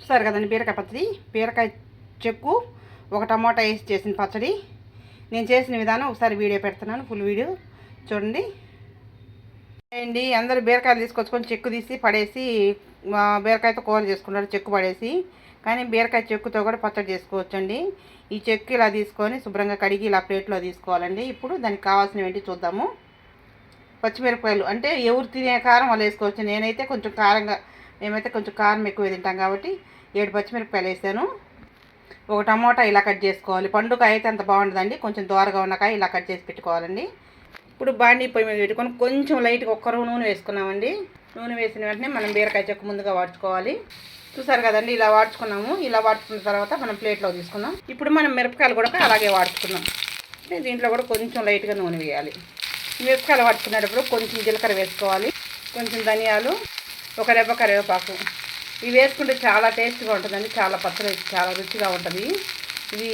చూసారు కదండి బీరకాయ పచ్చడి. బీరకాయ చెక్కు ఒక టమాటా వేసి చేసిన పచ్చడి. నేను చేసిన విధానం ఒకసారి వీడియో పెడుతున్నాను ఫుల్ వీడియో. చూడండి. అండి అందరూ బీరకాయలు తీసుకొచ్చుకొని చెక్కు తీసి పడేసి బీరకాయతో కూర చేసుకుంటారు చెక్కు పడేసి. కానీ బీరకాయ చెక్కుతో కూడా పచ్చడి చేసుకోవచ్చండి. ఈ చెక్కు ఇలా తీసుకొని శుభ్రంగా కడిగి ఇలా ప్లేట్లో తీసుకోవాలండి. ఇప్పుడు దానికి కావాల్సినవి ఏంటి చూద్దాము. పచ్చిమిరపకాయలు అంటే ఎవరు తినే కారం వాళ్ళు వేసుకోవచ్చు. నేనైతే కొంచెం కారంగా మేమైతే కొంచెం కారం ఎక్కువ తింటాం కాబట్టి ఏడు పచ్చిమిరపకాయలు వేసాను. ఒక టమోటా ఇలా కట్ చేసుకోవాలి. పండుగ అయితే అంత బాగుంటుందండి కొంచెం దోరగా ఉన్నకాయ ఇలా కట్ చేసి పెట్టుకోవాలండి. ఇప్పుడు బాండీ పొయ్యి మీద పెట్టుకొని కొంచెం లైట్గా ఒక్కరు నూనె వేసుకున్నామండి. నూనె వేసిన వెంటనే మనం బీరకాయ చెక్క ముందుగా వాడుకోవాలి. చూసారు కదండి ఇలా వాడుచుకున్నాము ఇలా వాడుకున్న తర్వాత మనం ప్లేట్లో తీసుకున్నాం ఇప్పుడు మనం మిరపకాయలు కూడా అలాగే వాడుచుకున్నాం దీంట్లో కూడా కొంచెం లైట్గా నూనె వేయాలి. మిరపకాయలు వాడుకునేటప్పుడు కొంచెం జీలకర్ర వేసుకోవాలి. కొంచెం ధనియాలు. ఒక రెబ్బ కరివేపాకు. ఇవి వేసుకుంటే చాలా టేస్ట్గా ఉంటుందండి చాలా పచ్చడి చాలా రుచిగా ఉంటుంది. ఇది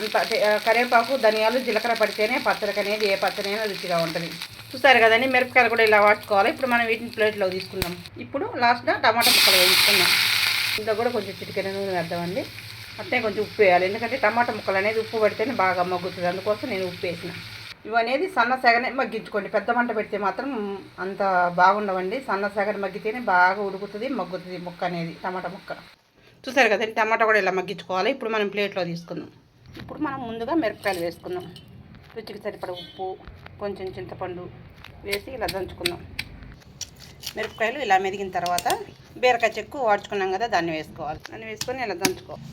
అంత కరివేపాకు ధనియాలు జీలకర్ర పడితేనే పచ్చడికి అనేది ఏ పచ్చడైనా రుచిగా ఉంటుంది. చూసారు కదండి మిరపకాయలు కూడా ఇలా వాడుకోవాలి. ఇప్పుడు మనం వీటిని ప్లేట్లో తీసుకుందాం. ఇప్పుడు లాస్ట్గా టమాటా ముక్కలు వేయించుకుందాం. ఇందులో కూడా కొంచెం చిటికెన నూనె వేద్దామండి. అట్లే కొంచెం ఉప్పు వేయాలి. ఎందుకంటే టమాటా ముక్కలు అనేది ఉప్పు పడితేనే బాగా మగ్గుతుంది. అందుకోసం నేను ఉప్పు వేసిన. ఇవి అనేది సన్న సెగనే మగ్గించుకోండి. పెద్ద మంట పెడితే మాత్రం అంత బాగుండవండి. సన్న సెగన మగ్గితేనే బాగా ఉడుకుతుంది మగ్గుతుంది ముక్క అనేది టమాటా ముక్క. చూసారు కదండి టమాటా కూడా ఇలా మగ్గించుకోవాలి. ఇప్పుడు మనం ప్లేట్లో తీసుకుందాం. ఇప్పుడు మనం ముందుగా మిరపకాయలు వేసుకుందాం. రుచికి సరిపడ ఉప్పు కొంచెం చింతపండు వేసి ఇలా దంచుకుందాం. మిరపకాయలు ఇలా మెదిగిన తర్వాత బీరకాయ చెక్కు వాడుచుకున్నాం కదా దాన్ని వేసుకోవాలి. దాన్ని వేసుకొని ఇలా దంచుకోవాలి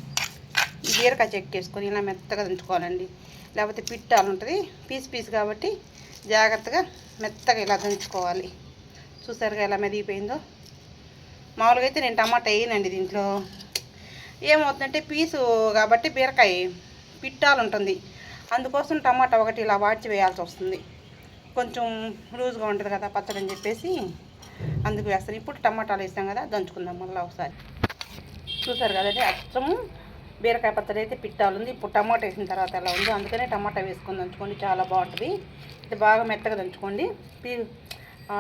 బీరకాయ చెక్కు ఇలా మెత్తగా దంచుకోవాలండి. లేకపోతే పిట్టాలు ఉంటుంది. పీస్ పీస్ కాబట్టి జాగ్రత్తగా మెత్తగా ఇలా దంచుకోవాలి. చూసారుగా ఎలా మెదిగిపోయిందో? మామూలుగా అయితే నేను టమాటా వేయనండి దీంట్లో. ఏమవుతుందంటే పీసు కాబట్టి బీరకాయ పిట్టాలు ఉంటుంది. అందుకోసం టమాటా ఒకటి ఇలా వాడ్చి వేయాల్సి వస్తుంది. కొంచెం లూజ్గా ఉంటుంది కదా పచ్చడి అని చెప్పేసి అందుకు వేస్తాను. ఇప్పుడు టమాటాలు వేసాం కదా దంచుకుందాం మళ్ళీ ఒకసారి. చూసారు కదండి అచ్చము బీరకాయ పచ్చడి అయితే పిట్టాలు ఉంది. ఇప్పుడు టమాటా వేసిన తర్వాత ఎలా ఉందో అందుకనే టమాటా వేసుకొని దంచుకోండి. చాలా బాగుంటుంది. ఇది బాగా మెత్తగా దంచుకోండి. పీ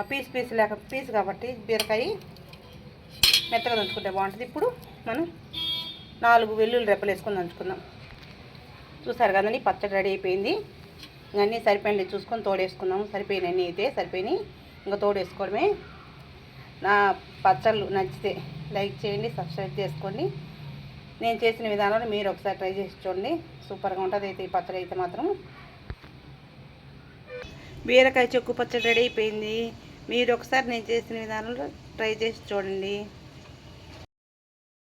పీస్ పీస్ లేక పీస్ కాబట్టి బీరకాయ మెత్తగా దంచుకుంటే బాగుంటుంది. ఇప్పుడు మనం నాలుగు వెల్లుల్లి రెప్పలు వేసుకొని దంచుకుందాం. చూసారు కదండి పచ్చడి రెడీ అయిపోయింది. ఇవన్నీ సరిపోయింది చూసుకొని తోడేసుకున్నాము సరిపోయినాయి అన్నీ అయితే సరిపోయినాయి. ఇంకా తోడేసుకోవడమే. నా పచ్చళ్ళు నచ్చితే లైక్ చేయండి సబ్స్క్రైబ్ చేసుకోండి. నేను చేసిన విధానంలో మీరు ఒకసారి ట్రై చేసి చూడండి. సూపర్గా ఉంటుంది. అయితే ఈ పచ్చడి అయితే మాత్రం. బీరకాయ చెక్కు పచ్చడి రెడీ అయిపోయింది. మీరు ఒకసారి నేను చేసిన విధానంలో ట్రై చేసి చూడండి.